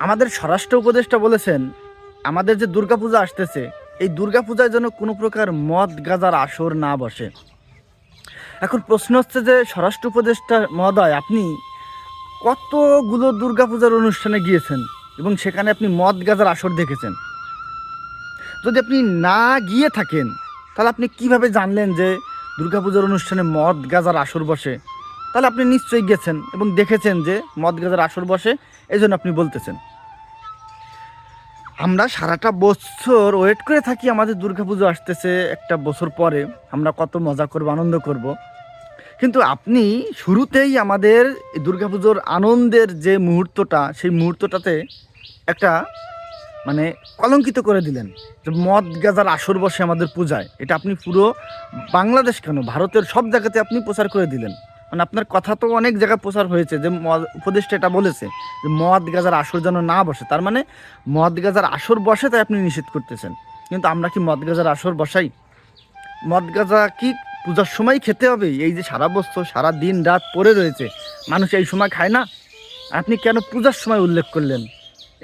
আমাদের স্বরাষ্ট্র উপদেষ্টা বলেছেন, আমাদের যে দুর্গাপূজা আসতেছে, এই দুর্গাপূজায় যেন কোনো প্রকার মদ গাজার আসর না বসে। এখন প্রশ্ন হচ্ছে যে, স্বরাষ্ট্র উপদেষ্টা মহোদয়, আপনি কতগুলো দুর্গাপূজার অনুষ্ঠানে গিয়েছেন এবং সেখানে আপনি মদ গাজার আসর দেখেছেন? যদি আপনি না গিয়ে থাকেন, তাহলে আপনি কীভাবে জানলেন যে দুর্গাপূজার অনুষ্ঠানে মদ গাজার আসর বসে? তাহলে আপনি নিশ্চয়ই গেছেন এবং দেখেছেন যে মদ গাজার আসর বসে এই জন্য আপনি বলতেছেন। আমরা সারাটা বছর ওয়েট করে থাকি, আমাদের দুর্গাপুজো আসতেছে একটা বছর পরে। আমরা কত মজা করব, আনন্দ করব। কিন্তু আপনি শুরুতেই আমাদের দুর্গাপুজোর আনন্দের যে মুহূর্তটা, সেই মুহূর্তটাতে একটা মানে কলঙ্কিত করে দিলেন যে মদ গাজার আসর বসে আমাদের পূজায়। এটা আপনি পুরো বাংলাদেশ কেন, ভারতের সব জায়গাতে আপনি প্রচার করে দিলেন। মানে আপনার কথা তো অনেক জায়গায় প্রচার হয়েছে যে উপদেষ্টা এটা বলেছে যে মদ গাজার আসর যেন না বসে। তার মানে মদ গাজার আসর বসে তাই আপনি নিষেধ করতেছেন। কিন্তু আমরা কি মদ গাজার আসর বসাই? মদ গাজা কি পূজার সময় খেতে হবে? এই যে সারা বছর, সারা দিন রাত পড়ে রয়েছে, মানুষ এই সময় খায় না? আপনি কেন পূজার সময় উল্লেখ করলেন?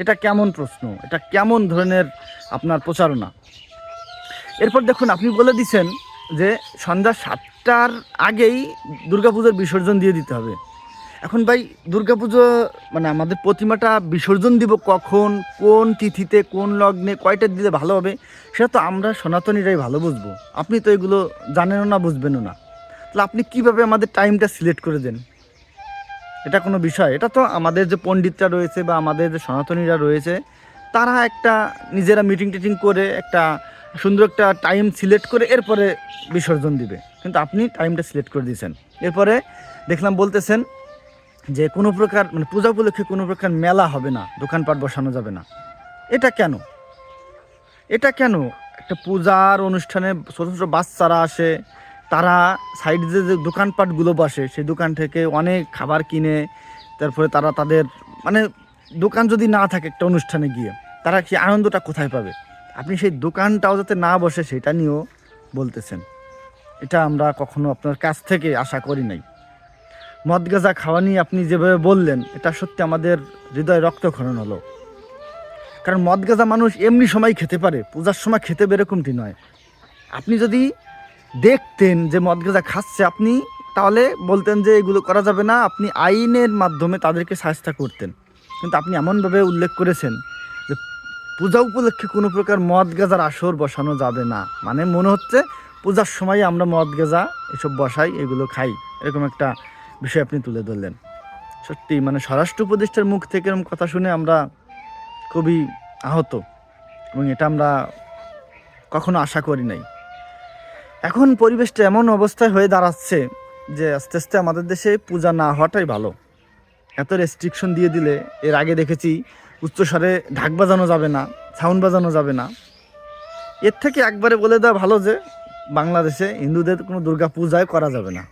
এটা কেমন প্রশ্ন? এটা কেমন ধরনের আপনার প্রচারণা? এরপর দেখুন, আপনি বলে দিছেন যে সন্ধ্যা সাতটার আগেই দুর্গাপুজোর বিসর্জন দিয়ে দিতে হবে। এখন ভাই, দুর্গাপুজো মানে আমাদের প্রতিমাটা বিসর্জন দিব কখন, কোন তিথিতে, কোন লগ্নে, কয়টা দিলে ভালো হবে, সেটা তো আমরা সনাতনীরাই ভালো বুঝব। আপনি তো এগুলো জানেনও না, বুঝবেনও না। তাহলে আপনি কীভাবে আমাদের টাইমটা সিলেক্ট করে দেন? এটা কোনো বিষয়। এটা তো আমাদের যে পণ্ডিতরা রয়েছে বা আমাদের যে সনাতনীরা রয়েছে, তারা একটা নিজেরা মিটিং টিটিং করে একটা সুন্দর একটা টাইম সিলেক্ট করে এরপরে বিসর্জন দিবে। কিন্তু আপনি টাইমটা সিলেক্ট করে দিয়েছেন। এরপরে দেখলাম বলতেছেন যে কোনো প্রকার মানে পূজা উপলক্ষে কোনো প্রকার মেলা হবে না, দোকানপাট বসানো যাবে না। এটা কেন? এটা কেন? একটা পূজার অনুষ্ঠানে ছোটো ছোটো বাচ্চারা আসে, তারা সাইডে যে দোকানপাটগুলো বসে, সেই দোকান থেকে অনেক খাবার কিনে, তারপরে তারা তাদের মানে দোকান যদি না থাকে একটা অনুষ্ঠানে গিয়ে, তারা কি আনন্দটা কোথায় পাবে? আপনি সেই দোকানটাও যাতে না বসে, সেটা নিয়েও বলতেছেন। এটা আমরা কখনো আপনার কাছ থেকে আশা করি নাই। মদ গাঁজা খাওয়া নিয়ে আপনি যেভাবে বললেন, এটা সত্যি আমাদের হৃদয় রক্তক্ষরণ হলো। কারণ মদ গাঁজা মানুষ এমনি সময় খেতে পারে, পূজার সময় খেতে বেরকমটি নয়। আপনি যদি দেখতেন যে মদ গাঁজা খাচ্ছে আপনি, তাহলে বলতেন যে এগুলো করা যাবে না, আপনি আইনের মাধ্যমে তাদেরকে শাস্তা করতেন। কিন্তু আপনি এমনভাবে উল্লেখ করেছেন পূজা উপলক্ষে কোনো প্রকার মদ গাজার আসর বসানো যাবে না। মানে মনে হচ্ছে পূজার সময় আমরা মদ গাজা এসব বসাই, এগুলো খাই। এরকম একটা বিষয় আপনি তুলে ধরলেন। সত্যি মানে স্বরাষ্ট্র উপদেষ্টার মুখ থেকে এরকম কথা শুনে আমরা খুবই আহত। এবং এটা আমরা কখনো আশা করি নাই। এখন পরিবেশটা এমন অবস্থায় হয়ে দাঁড়াচ্ছে যে আস্তে আস্তে আমাদের দেশে পূজা না হওয়াটাই ভালো। এত রেস্ট্রিকশন দিয়ে দিলে, এর আগে দেখেছি উচ্চস্বরে ঢাক বাজানো যাবে না সাউন্ড বাজানো যাবে না। এর থেকে একবারে বলে দেওয়া ভালো যে, বাংলাদেশে হিন্দুদের কোনো দুর্গা পূজায় করা যাবে না।